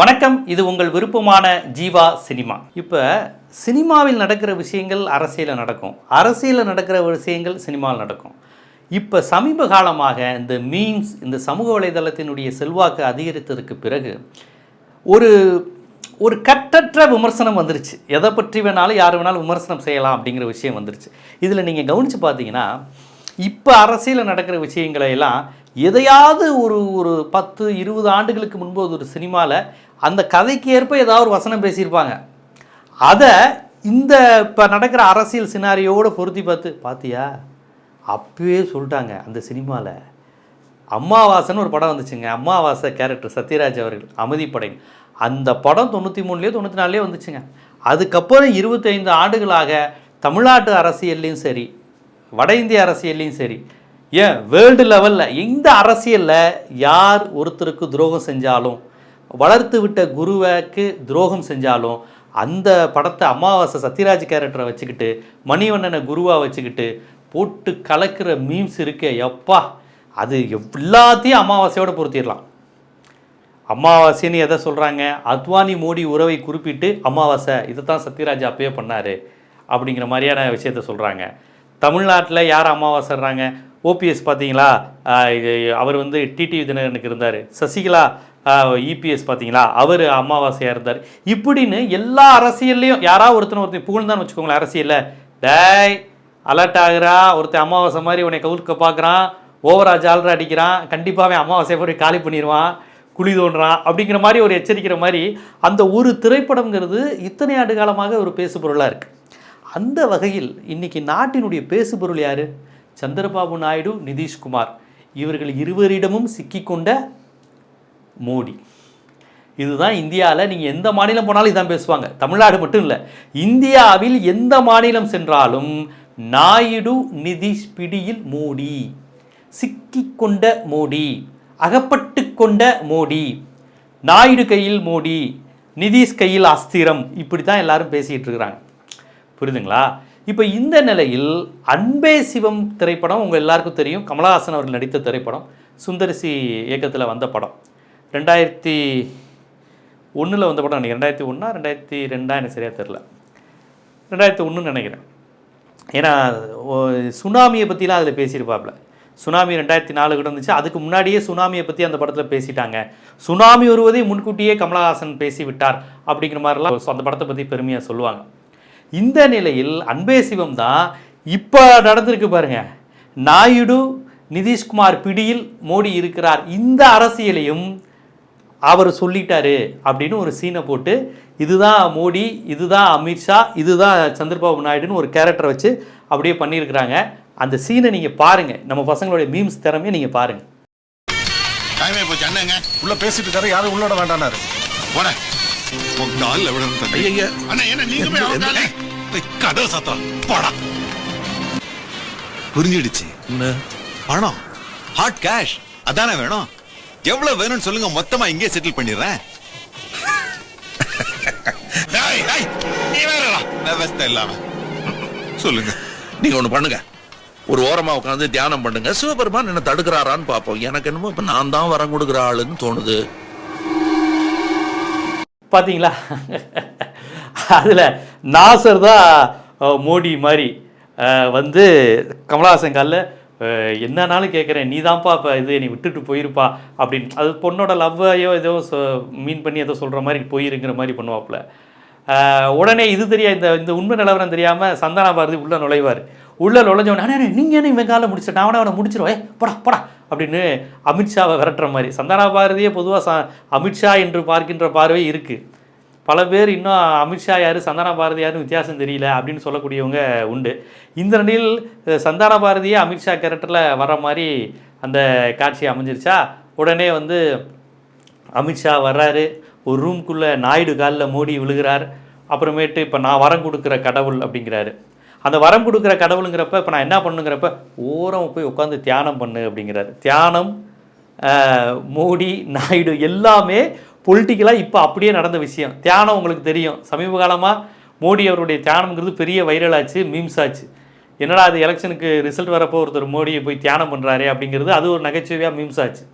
வணக்கம் இது உங்கள் விருப்பமான ஜீவா சினிமா. இப்போ சினிமாவில் நடக்கிற விஷயங்கள் அரசியலில் நடக்கும். அரசியலில் நடக்கிற விஷயங்கள் சினிமாவில் நடக்கும். இப்போ சமீப காலமாக இந்த மீம்ஸ் இந்த சமூக வலைதளத்தினுடைய செல்வாக்கு அதிகரித்ததுக்கு பிறகு ஒரு ஒரு கட்டற்ற விமர்சனம் வந்துருச்சு. எதை பற்றி வேணாலும் யார் வேணாலும் விமர்சனம் செய்யலாம் அப்படிங்கிற விஷயம் வந்துருச்சு. இதில் நீங்கள் கவனித்து பார்த்தீங்கன்னா இப்போ அரசியலில் நடக்கிற விஷயங்களை எல்லாம் எதையாவது ஒரு ஒரு பத்து இருபது ஆண்டுகளுக்கு முன்பு ஒரு சினிமாவில் அந்த கதைக்கு ஏற்ப ஏதாவது ஒரு வசனம் பேசியிருப்பாங்க. அதை இந்த இப்போ நடக்கிற அரசியல் சினாரியோடு பொருத்தி பார்த்து பார்த்தியா அப்பவே சொல்லிட்டாங்க அந்த சினிமாவில் அம்மாவாசைன்னு ஒரு படம் வந்துச்சுங்க. அம்மாவாசை கேரக்டர் சத்யராஜ் அவர்கள் அமைதிப்படை அந்த படம் தொண்ணூற்றி மூணுலேயோ தொண்ணூற்றி நாலுலேயோ வந்துச்சுங்க. அதுக்கப்புறம் இருபத்தைந்து ஆண்டுகளாக தமிழ்நாட்டு அரசியல்லையும் சரி வட இந்திய அரசியல்லையும் சரி ஏன் வேர்ல்டு லெவலில் இந்த அரசியலில் யார் ஒருத்தருக்கு துரோகம் செஞ்சாலும் வளர்த்து விட்ட குருவுக்கு துரோகம் செஞ்சாலும் அந்த படத்தை அமாவாசை சத்யராஜ் கேரக்டரை வச்சுக்கிட்டு மணிவண்ணனை குருவாக வச்சுக்கிட்டு போட்டு கலக்கிற மீம்ஸ் இருக்கே எப்பா. அது எல்லாத்தையும் அமாவாசையோடு பொருத்திடலாம். அமாவாசைன்னு எதை சொல்கிறாங்க அத்வானி மோடி உறவை குறிப்பிட்டு அமாவாசை இதை தான் சத்யராஜ் அப்பயே பண்ணார் அப்படிங்கிற மாதிரியான விஷயத்த சொல்கிறாங்க தமிழ்நாட்டில் யார் அமாவாசைறாங்க ஓபிஎஸ் பார்த்தீங்களா இது அவர் வந்து டிடிவி தினகரனுக்கு இருந்தார். சசிகலா இபிஎஸ் பார்த்தீங்களா? அவர் அமாவாசையாக இருந்தார் இப்படின்னு எல்லா அரசியல்லையும் யாராவது ஒருத்தன் ஒருத்தன் புகழ்ந்தான்னு வச்சுக்கோங்களேன் அரசியலில். டேய் அலர்ட் ஆகுறா ஒருத்தன் அமாவாசை மாதிரி உன்னை கவுக்க பார்க்குறான் ஓவரா ஜாலரா அடிக்கிறான் கண்டிப்பாகவே அமாவாசையை போய் காலி பண்ணிடுவான் குழி தோன்றான் அப்படிங்கிற மாதிரி ஒரு எச்சரிக்கிற மாதிரி அந்த ஒரு திரைப்படம்ங்கிறது இத்தனை ஆண்டு காலமாக ஒரு பேசுபொருளாக இருக்குது அந்த வகையில் இன்னைக்கு நாட்டினுடைய பேசுபொருள் யார்? சந்திரபாபு நாயுடு நிதிஷ்குமார். இவர்கள் இருவரிடமும் சிக்கிக்கொண்ட மோடி. இதுதான் இந்தியாவில் நீங்கள் எந்த மாநிலம் போனாலும் இதான் பேசுவாங்க. தமிழ்நாடு மட்டும் இல்லை இந்தியாவில் எந்த மாநிலம் சென்றாலும் நாயுடு நிதிஷ் பிடியில் மோடி சிக்கிக்கொண்ட மோடி அகப்பட்டு கொண்ட மோடி நாயுடு கையில் மோடி நிதிஷ் கையில் அஸ்திரம் இப்படி தான் எல்லாரும் பேசிகிட்டு இருக்கிறாங்க. புரியுதுங்களா? இப்போ இந்த நிலையில் அன்பே சிவம் திரைப்படம் உங்கள் எல்லாருக்கும் தெரியும் கமலஹாசன் அவர்கள் நடித்த திரைப்படம் சுந்தரிசி இயக்கத்தில் வந்த படம். ரெண்டாயிரத்தி ஒன்றில் வந்த படம் நினைக்கிறேன். ரெண்டாயிரத்தி ஒன்றா ரெண்டாயிரத்தி ரெண்டா எனக்கு சரியாக தெரில ரெண்டாயிரத்தி ஒன்றுன்னு நினைக்கிறேன். ஏன்னா ஓ- சுனாமியை பற்றிலாம் அதில் பேசியிருப்பாப்ல. சுனாமி ரெண்டாயிரத்தி நாலு கூட இருந்துச்சு அதுக்கு முன்னாடியே சுனாமியை பற்றி அந்த படத்தில் பேசிட்டாங்க. சுனாமி வருவதை முன்கூட்டியே கமலஹாசன் பேசி விட்டார் அப்படிங்கிற மாதிரிலாம் அந்த படத்தை பற்றி பெருமையாக சொல்லுவாங்க. இந்த நிலையில் அன்பே சிவம் தான் இப்போ நடந்திருக்கு பாருங்க. நாயுடு நிதிஷ்குமார் பிடியில் மோடி இருக்கிறார். இந்த அரசியலையும் அவர் சொல்லிட்டாரு அப்படின்னு ஒரு சீனை போட்டு இதுதான் மோடி இதுதான் அமித்ஷா இதுதான் சந்திரபாபு நாயுடுன்னு ஒரு கேரக்டரை வச்சு அப்படியே பண்ணியிருக்கிறாங்க. அந்த சீனை நீங்கள் பாருங்கள் நம்ம பசங்களுடைய மீம்ஸ் திறமையை நீங்கள் பாருங்கள் டைம் போச்சு. அண்ணங்க உள்ள பேசிட்டு இருக்காரு. யாரும் உள்ளோட வேண்டானாரு போட. உன் கால்ல தம்பி ஐயய்ய. அண்ணா என்ன நீங்க போய் கதவு சத்தம் போடா. புரிஞ்சிடுச்சு. பணம். ஹாட் கேஷ் அதானே வேணும்? எவ்வளவு வேணும்னு சொல்லுங்க மொத்தமா இங்கே செட்டில் பண்ணிடுறேன். இல்லாம. சொல்லுங்க. நீங்க ஒண்ணு பண்ணுங்க. ஒரு ஓரமா உட்காந்து தியானம் பண்ணுங்க. சிவபெருமான் என்ன தடுக்கிறாரான்னு பாப்போம் எனக்கு என்னமோ இப்ப நான் தான் வரம் கொடுக்குற ஆளுன்னு தோணுது. பார்த்தீங்களா அதில் நாசர் தான் மோடி மாதிரி வந்து கமலஹாசன் காலில் என்னன்னாலும் கேட்குறேன் நீ தான்ப்பா இப்போ இது நீ விட்டுட்டு போயிருப்பா அப்படின்னு. அது பொண்ணோட லவ்வையோ ஏதோ மீன் பண்ணி ஏதோ சொல்கிற மாதிரி போயிருங்கிற மாதிரி பண்ணுவாப்புல. உடனே இது தெரியா இந்த இந்த உண்மை நிலவரம் தெரியாமல் சந்தானா பாரதி உள்ளே நுழைவார். உள்ளே நுழைஞ்சவனே அண்ணே நீங்கள் என்ன இவன் காலில் முடிச்சிட்ட நான் அவனை முடிச்சிருவேன் ஏ போடா போடா அப்படின்னு அமித்ஷாவை விரட்டுற மாதிரி. சந்தானா பாரதியே பொதுவாக ச அமித்ஷா என்று பார்க்கின்ற பார்வை இருக்குது பல பேர் இன்னும் அமித்ஷா யார் சந்தான பாரதி யாருன்னு வித்தியாசம் தெரியல அப்படின்னு சொல்லக்கூடியவங்க உண்டு. இந்த நிலையில் சந்தான பாரதியே அமித்ஷா கேரக்டரில் வர மாதிரி அந்த காட்சி அமைஞ்சிருச்சா? உடனே வந்து அமித்ஷா வர்றாரு. ஒரு ரூம்குள்ளே நாயுடு காலில் மோடி விழுகிறார். அப்புறமேட்டு இப்போ நான் வரம் கொடுக்குற கடவுள் அப்படிங்கிறாரு. அந்த வரம் கொடுக்குற கடவுளுங்கிறப்ப இப்போ நான் என்ன பண்ணுங்கிறப்ப ஓரம் போய் உட்காந்து தியானம் பண்ணு அப்படிங்கிறாரு. தியானம் மோடி நாயுடு எல்லாமே பொலிட்டிக்கலாக இப்போ அப்படியே நடந்த விஷயம். தியானம் உங்களுக்கு தெரியும். சமீப காலமாக மோடி அவருடைய தியானம்ங்கிறது பெரிய வைரலாச்சு மீம்ஸ் ஆச்சு. என்னடா அது எலெக்ஷனுக்கு ரிசல்ட் வரப்போ ஒருத்தர் மோடியை போய் தியானம் பண்ணுறாரு அப்படிங்கிறது அது ஒரு நகைச்சுவையாக மீம்ஸ் ஆச்சு.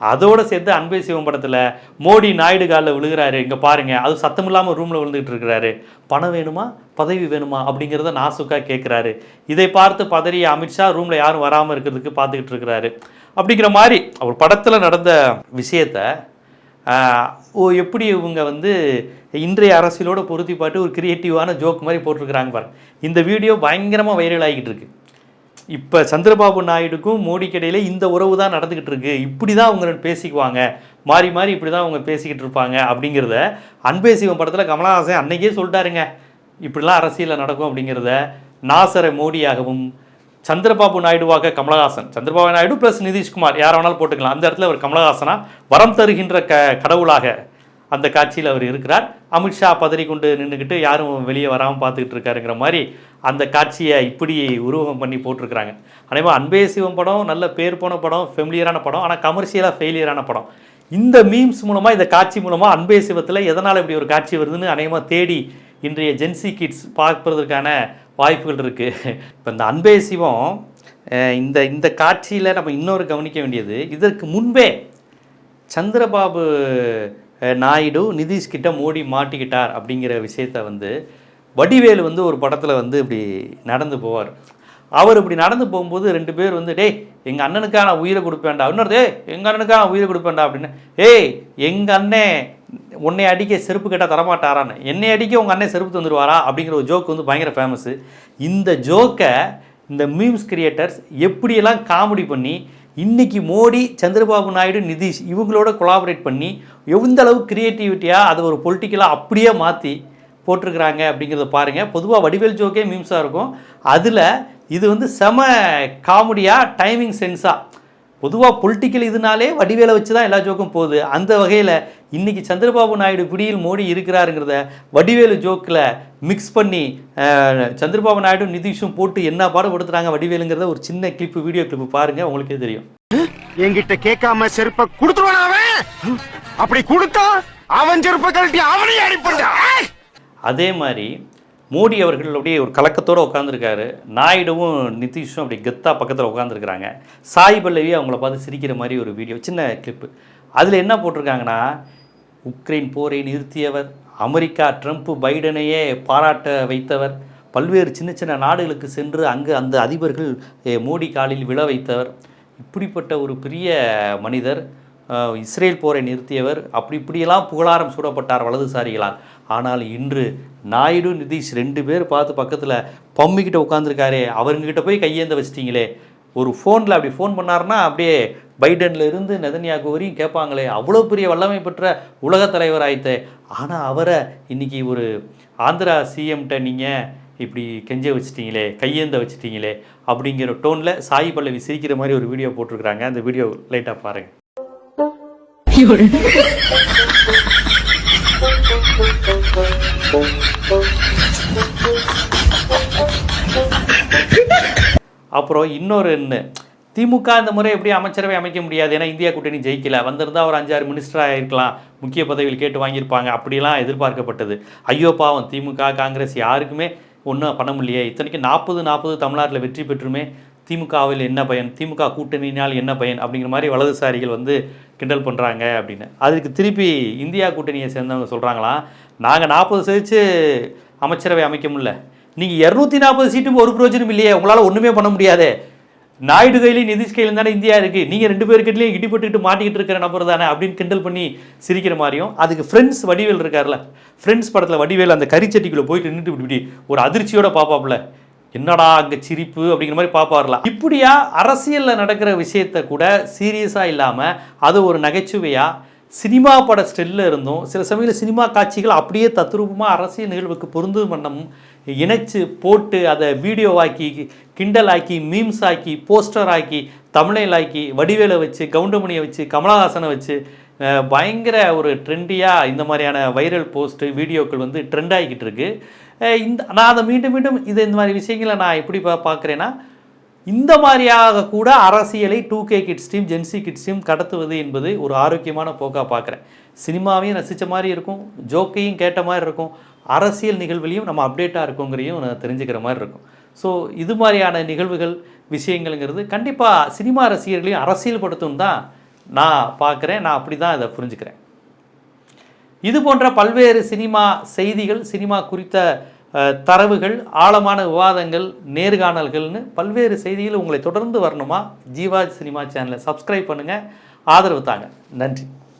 அதோடு சேர்த்து அன்பே சிவம் படத்தில் மோடி நாயுடு காலில் விழுகிறாரு. இங்கே பாருங்கள் அது சத்தம் இல்லாமல் ரூமில் விழுந்துகிட்டு இருக்கிறாரு. பணம் வேணுமா பதவி வேணுமா அப்படிங்கிறத நாசுக்காக கேட்குறாரு இதை பார்த்து பதறிய அமித்ஷா ரூமில் யாரும் வராமல் இருக்கிறதுக்கு பார்த்துக்கிட்டு இருக்கிறாரு. அப்படிங்கிற மாதிரி அவர் படத்தில் நடந்த விஷயத்த ஓ எப்படி இவங்க வந்து இன்றைய அரசியலோட பொருத்தி பாட்டு ஒரு கிரியேட்டிவான ஜோக் மாதிரி போட்டிருக்கிறாங்க பாருங்க. இந்த வீடியோ பயங்கரமாக வைரல் ஆகிக்கிட்டு இருக்கு. இப்போ சந்திரபாபு நாயுடுக்கும் மோடிக்கு இடையில இந்த உறவு தான் நடந்துக்கிட்டு இருக்கு. இப்படி தான் அவங்க பேசிக்குவாங்க. மாறி மாறி இப்படி தான் அவங்க பேசிக்கிட்டு இருப்பாங்க அப்படிங்கிறத அன்பே சிவம் படத்தில் கமலஹாசன் அன்னைக்கே சொல்லிட்டாருங்க. இப்படிலாம் அரசியலில் நடக்கும் அப்படிங்கிறத நாசரை மோடியாகவும் சந்திரபாபு நாயுடுவாக கமலஹாசன். சந்திரபாபு நாயுடு ப்ளஸ் நிதிஷ்குமார். யாரை வேணாலும் போட்டுக்கலாம். அந்த இடத்துல அவர் கமலஹாசனா? வரம் தருகின்ற க கடவுளாக அந்த காட்சியில் அவர் இருக்கிறார். அமித்ஷா பதறி கொண்டு நின்றுக்கிட்டு யாரும் வெளியே வராமல் பார்த்துக்கிட்டு இருக்காருங்கிற மாதிரி அந்த காட்சியை இப்படி உருவகம் பண்ணி போட்டிருக்கிறாங்க. அதேமாதிரி அன்பே சிவம் படம் நல்ல பேர் போன படம் ஃபெமிலியரான படம் ஆனால் கமர்ஷியலாக ஃபெயிலியரான படம். இந்த மீம்ஸ் மூலமாக இந்த காட்சி மூலமாக அன்பே சிவத்தில் எதனால் இப்படி ஒரு காட்சி வருதுன்னு அநேகமாக தேடி இன்றைய ஜென்சி கிட்ஸ் பார்ப்பதற்கான வாய்ப்புகள் இருக்குது இப்போ இந்த அன்பே சிவம் இந்த இந்த காட்சியில் நம்ம இன்னொரு கவனிக்க வேண்டியது இதற்கு முன்பே சந்திரபாபு நாயுடு நிதிஷ் கிட்ட மோடி மாட்டிக்கிட்டார் அப்படிங்கிற விஷயத்த வந்து வடிவேலு வந்து ஒரு படத்தில் வந்து இப்படி நடந்து போவார். அவர் இப்படி நடந்து போகும்போது ரெண்டு பேர் வந்து டேய் எங்கள் அண்ணனுக்காக நான் உயிரை கொடுப்பேன்டா. இன்னொரு டேய் எங்கள் அண்ணனுக்கா நான் உயிரை கொடுப்பேன்டா அப்படின்னு ஏய் எங்கள் அண்ணன் உன்னை அடிக்க செருப்பு கேட்டால் தரமாட்டாரான்னு. என்னை அடிக்க உங்கள் அண்ணன் செருப்பு தந்துடுவாரா அப்படிங்கிற ஒரு ஜோக் வந்து பயங்கர ஃபேமஸு இந்த ஜோக்கை இந்த மீம்ஸ் கிரியேட்டர்ஸ் எப்படியெல்லாம் காமெடி பண்ணி இன்னைக்கு மோடி சந்திரபாபு நாயுடு நிதிஷ் இவங்களோட கொலாபரேட் பண்ணி எந்த அளவு கிரியேட்டிவிட்டியாக அதை ஒரு பொலிட்டிக்கலாக அப்படியே மாற்றி போட்டிருக்கிறாங்க அப்படிங்கிறத பாருங்கள் பொதுவாக வடிவேல் ஜோக்கே மீம்ஸாக இருக்கும். அதில் இது வந்து செம காமெடியாக டைமிங் சென்ஸாக பொதுவாக பொலிட்டிக்கல் இதுனாலே வடிவேலை வச்சு தான் எல்லா ஜோக்கும் போகுது. அந்த வகையில் இன்னைக்கு சந்திரபாபு நாயுடு பிடியில் மோடி இருக்கிறாருங்கிறத வடிவேலு ஜோக்கில் மிக்ஸ் பண்ணி சந்திரபாபு நாயுடு நிதிஷும் போட்டு என்ன பாடுபடுத்துறாங்க வடிவேலுங்கிறத ஒரு சின்ன கிளிப்பு வீடியோ கிளிப்பு பாருங்கள் உங்களுக்கே தெரியும். என்கிட்ட கேட்காம செருப்ப குடுத்துருவான் அவன்? அப்படி கொடுத்தா அவன் செருப்ப கழட்டி அவனையும் அடிப்பண்டா அதே மாதிரி மோடி அவர்கள் அப்படியே ஒரு கலக்கத்தோடு உட்காந்துருக்காரு நாயுடுவும் நிதிஷும் அப்படி கெத்தா பக்கத்தில் உட்காந்துருக்குறாங்க சாய் பல்லவி அவங்கள பார்த்து சிரிக்கிற மாதிரி ஒரு வீடியோ சின்ன கிளிப்பு அதில் என்ன போட்டிருக்காங்கன்னா உக்ரைன் போரை நிறுத்தியவர் அமெரிக்கா ட்ரம்ப் பைடனையே பாராட்ட வைத்தவர் பல்வேறு சின்ன சின்ன நாடுகளுக்கு சென்று அங்கு அந்த அதிபர்கள் மோடி காலில் விழ வைத்தவர். இப்படிப்பட்ட ஒரு பெரிய மனிதர் இஸ்ரேல் போரை நிறுத்தியவர் அப்படி இப்படியெல்லாம் புகழாரம் சூடப்பட்டார் வலதுசாரிகளால். ஆனால் இன்று நாயுடு நிதிஷ் ரெண்டு பேர் பார்த்து பக்கத்தில் பம்மிக்கிட்ட உட்காந்துருக்காரே அவங்ககிட்ட போய் கையேந்த வச்சிட்டிங்களே. ஒரு ஃபோனில் அப்படி ஃபோன் பண்ணார்னா அப்படியே பைடன்ல இருந்து நெதன்யாக்கு வரையும் கேட்பாங்களே அவ்வளோ பெரிய வல்லமை பெற்ற உலக தலைவர் ஆயிட்டே ஆனால் அவரை இன்றைக்கி ஒரு ஆந்திரா சிஎம்கிட்ட நீங்கள் இப்படி கெஞ்ச வச்சிட்டிங்களே கையேந்த வச்சிட்டிங்களே அப்படிங்கிற டோனில் சாய் பல்லவி சிரிக்கிற மாதிரி ஒரு வீடியோ போட்டிருக்கிறாங்க. அந்த வீடியோ லைட்டாக பாருங்கள் அப்புறம் இன்னொரு என்ன? திமுக இந்த முறை எப்படி அமைச்சரவை அமைக்க முடியாது ஏன்னா இந்தியா கூட்டணி ஜெயிக்கல. வந்திருந்தா ஒரு அஞ்சாறு மினிஸ்டராக இருக்கலாம் முக்கிய பதவிகள் கேட்டு வாங்கியிருப்பாங்க. அப்படிலாம் எதிர்பார்க்கப்பட்டது. ஐயோ பாவம். திமுக காங்கிரஸ் யாருக்குமே ஒன்றும் பண்ண முடியலையே. இத்தனைக்கு நாற்பது நாற்பது தமிழ்நாட்டில் வெற்றி பெற்றுமே திமுகவில் என்ன பயன்? திமுக கூட்டணியினால் என்ன பயன்? அப்படிங்கிற மாதிரி வலதுசாரிகள் வந்து கிண்டல் பண்ணுறாங்க அப்படின்னு. அதுக்கு திருப்பி இந்தியா கூட்டணியை சேர்ந்தவங்க சொல்கிறாங்களாம் நாங்கள் நாற்பது சதவீச்சு அமைச்சரவை அமைக்க முடியல. நீங்கள் இரநூத்தி நாற்பது சீட்டும் ஒரு பிரயோஜனம் இல்லையே. உங்களால் ஒன்றுமே பண்ண முடியாதே. நாயுடு கையிலையும் நிதிஷ் கையிலும் தானே இந்தியா இருக்குது நீங்கள் ரெண்டு பேருக்கிட்டையும் இடிபட்டுக்கிட்டு மாட்டிக்கிட்டு இருக்கிற நபர் தானே அப்படின்னு கிண்டல் பண்ணி சிரிக்கிற மாதிரியும் அதுக்கு ஃப்ரெண்ட்ஸ் வடிவேல் இருக்கார்ல ஃப்ரெண்ட்ஸ் படத்தில் வடிவேல் அந்த கரிச்சட்டிக்குள்ளே போயிட்டு நின்றுட்டு இப்படி இப்படி ஒரு அதிர்ச்சியோட பார்ப்பாப்புல. என்னடா அங்கே சிரிப்பு அப்படிங்கிற மாதிரி பார்ப்பார்லாம். இப்படியா அரசியலில் நடக்கிற விஷயத்த கூட சீரியஸாக இல்லாமல் அது ஒரு நகைச்சுவையாக சினிமா பட ஸ்டெல்ல இருந்தும் சில சமயங்களில் சினிமா காட்சிகள் அப்படியே தத்ரூபமாக அரசியல் நிகழ்வுக்கு பொருந்தும் வண்ணம் இணைச்சு போட்டு அதை வீடியோவாக்கி கிண்டல் ஆக்கி மீம்ஸ் ஆக்கி போஸ்டர் ஆக்கி தமிழில் ஆக்கி வடிவேலை வச்சு கவுண்டமணியை வச்சு கமலஹாசனை வச்சு பயங்கர ஒரு ட்ரெண்டியாக இந்த மாதிரியான வைரல் போஸ்ட்டு வீடியோக்கள் வந்து ட்ரெண்ட் ஆகிக்கிட்டு இருக்குது இந்த நான் அதை மீண்டும் மீண்டும் இது இந்த மாதிரி விஷயங்களை நான் எப்படி பா பார்க்குறேன்னா இந்த மாதிரியாக கூட அரசியலை two K kids team gen Z kids team கடத்துவது என்பது ஒரு ஆரோக்கியமான போக்காக பார்க்குறேன். சினிமாவையும் ரசித்த மாதிரி இருக்கும் ஜோக்கையும் கேட்ட மாதிரி இருக்கும் அரசியல் நிகழ்வுலையும் நம்ம அப்டேட்டாக இருக்கோங்கிறதையும் நான் தெரிஞ்சுக்கிற மாதிரி இருக்கும். ஸோ இது மாதிரியான நிகழ்வுகள் விஷயங்கள்ங்கிறது கண்டிப்பாக சினிமா ரசிகர்களையும் அரசியல்படுத்தும் தான் நான் பார்க்குறேன் நான் அப்படி தான் இதை புரிஞ்சுக்கிறேன். இது போன்ற பல்வேறு சினிமா செய்திகள் சினிமா குறித்த தரவுகள் ஆழமான விவாதங்கள் நேர்காணல்கள்னு பல்வேறு செய்திகள் உங்களை தொடர்ந்து வரணுமா? ஜீவா சினிமா சேனலை சப்ஸ்கிரைப் பண்ணுங்கள் ஆதரவு தாங்க. நன்றி.